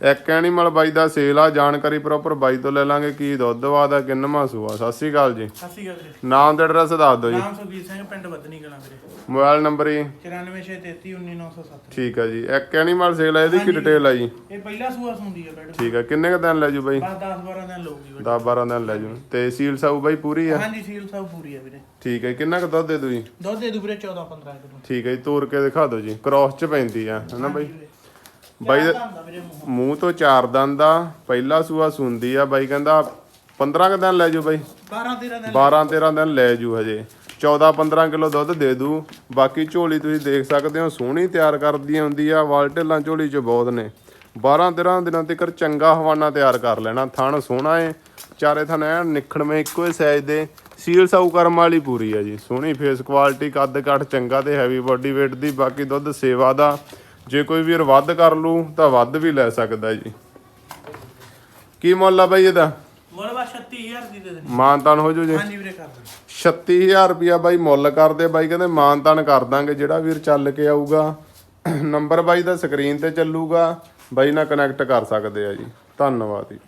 ਇੱਕ ਐਨੀਮਲ ਬਾਈ ਦਾ ਸੇਲ ਆ ਜਾਣਕਾਰੀ ਪ੍ਰੋਪਰ ਬਾਈ ਤੋਂ ਲੈ ਲਾਂਗੇ ਕੀ ਦੁੱਧ ਵਾਦਾ ਕਿੰਨਵਾਂ ਸੂਆ ਸਤਿ ਸ਼੍ਰੀ ਅਕਾਲ ਜੀ। ਸਤਿ ਸ਼੍ਰੀ ਅਕਾਲ ਵੀਰੇ ਨਾਮ ਤੇ ਐਡਰੈਸ ਦੱਸ ਦਿਓ ਜੀ। ਨਾਮ ਸੁਖਬੀਰ ਸਿੰਘ ਪਿੰਡ ਬੱਦਨੀ ਕਲਾਂ ਵੀਰੇ। ਮੋਬਾਈਲ ਨੰਬਰ ਜੀ। 9463319907 ਠੀਕ ਹੈ ਜੀ। ਇੱਕ ਐਨੀਮਲ ਸੇਲ ਆ ਇਹਦੀ ਕੀ ਡਿਟੇਲ ਆ ਜੀ? ਇਹ ਪਹਿਲਾ ਸੂਆ ਸੁੰਦੀ ਹੈ ਬੈਡ ਠੀਕ ਹੈ ਕਿੰਨੇ ਕ ਦਿਨ ਲੈ ਜੂ ਬਾਈ? ਬਸ 10 12 ਦਿਨ ਲਊਗੀ ਵੀਰੇ 10 12 ਦਿਨ ਲੈ ਜੂ। ਤੇ ਸੀਲ ਸਾਊ ਬਾਈ ਪੂਰੀ ਆ? ਹਾਂਜੀ ਸੀਲ ਸਭ ਪੂਰੀ ਹੈ ਵੀਰੇ। ਠੀਕ ਹੈ ਕਿੰਨਾ ਕ ਦੁੱਧ ਦੇ ਦੂ ਜੀ ਦੁੱਧ ਦੇ ਦੂ ਵੀਰੇ 14 15 ਕਿਲੋ। ਠੀਕ ਹੈ ਜੀ। ਤੋਰ ਕੇ ਦਿਖਾ ਦਿਓ ਜੀ। ਕ੍ਰਾਸ ਚ ਪੈਂਦੀ ਆ। ਹਨਾ ਬਾਈ? ਬਾਈ ਦਾ- ਮੂੰਹ। ਤੋਂ ਚਾਰ ਦੰਦ ਆ ਪਹਿਲਾ ਸੂਆ ਸੁੰਦੀ ਆ ਬਾਈ ਕਹਿੰਦਾ 15 ਕ ਦਿਨ ਲੈ ਜੂ ਬਾਈ। 12 13 ਦਿਨ। 12 13 ਦਿਨ ਲੈ ਜੂ ਹਜੇ। 14 15 ਕਿਲੋ ਦੁੱਧ ਦੇ ਦੂ। ਬਾਕੀ ਝੋਲੀ ਤੁਸੀਂ ਦੇਖ ਸਕਦੇ ਹੋ ਸੋਹਣੀ ਤਿਆਰ ਕਰਦੀ ਹੁੰਦੀ ਆ। ਵਾਲਟੇਲਾਂ ਝੋਲੀ ਚ ਬਹੁਤ ਨੇ। 12 13 ਦਿਨਾਂ ਤੱਕ ਚੰਗਾ ਹਵਾਨਾ ਤਿਆਰ ਕਰ ਲੈਣਾ। ਥਣ ਸੋਹਣਾ ਏ। ਚਾਰੇ ਥਣ ਐਨ ਨਿਖੜਵੇਂ ਇੱਕੋ ਹੀ ਸਾਈਜ਼ ਦੇ। ਸੀਲ ਸਾਊ ਕਰਮ ਵਾਲੀ ਪੂਰੀ ਆ ਜੀ। ਸੋਹਣੀ ਫੇਸ ਕੁਆਲਿਟੀ ਕੱਦ ਕੱਟ ਚੰਗਾ ਤੇ ਹੈਵੀ ਬਾਡੀ weight ਦੀ। ਬਾਕੀ ਦੁੱਧ ਸੇਵਾ ਦਾ। ਜੇ ਕੋਈ ਵੀਰ ਵੱਧ ਕਰ ਲੂ ਤਾਂ ਵੱਧ ਵੀ ਲੈ ਸਕਦਾ ਜੀ। ਕੀ ਮੁੱਲ ਆ ਬਾਈ ਇਹਦਾ? ਮੁੱਲ ਬਸ 36000 ਦੀ ਦੇ ਦੇਣੀ। ਮਾਨਤਾਨ ਹੋ ਜੂ ਜੀ। ਹਾਂਜੀ ਵੀਰੇ ਕਰ ਦੇ 36000 ਰੁਪਿਆ ਬਾਈ ਮੁੱਲ ਕਰਦੇ ਬਾਈ ਕਹਿੰਦੇ ਮਾਨਤਾਨ ਕਰ ਦਾਂਗੇ ਜਿਹੜਾ ਵੀਰ ਚੱਲ ਕੇ ਆਊਗਾ। ਨੰਬਰ ਬਾਈ ਦਾ ਸਕਰੀਨ ਤੇ ਚੱਲੂਗਾ। ਬਾਈ ਨਾਲ ਕਨੈਕਟ ਕਰ ਸਕਦੇ ਆ ਜੀ। ਧੰਨਵਾਦ ਜੀ।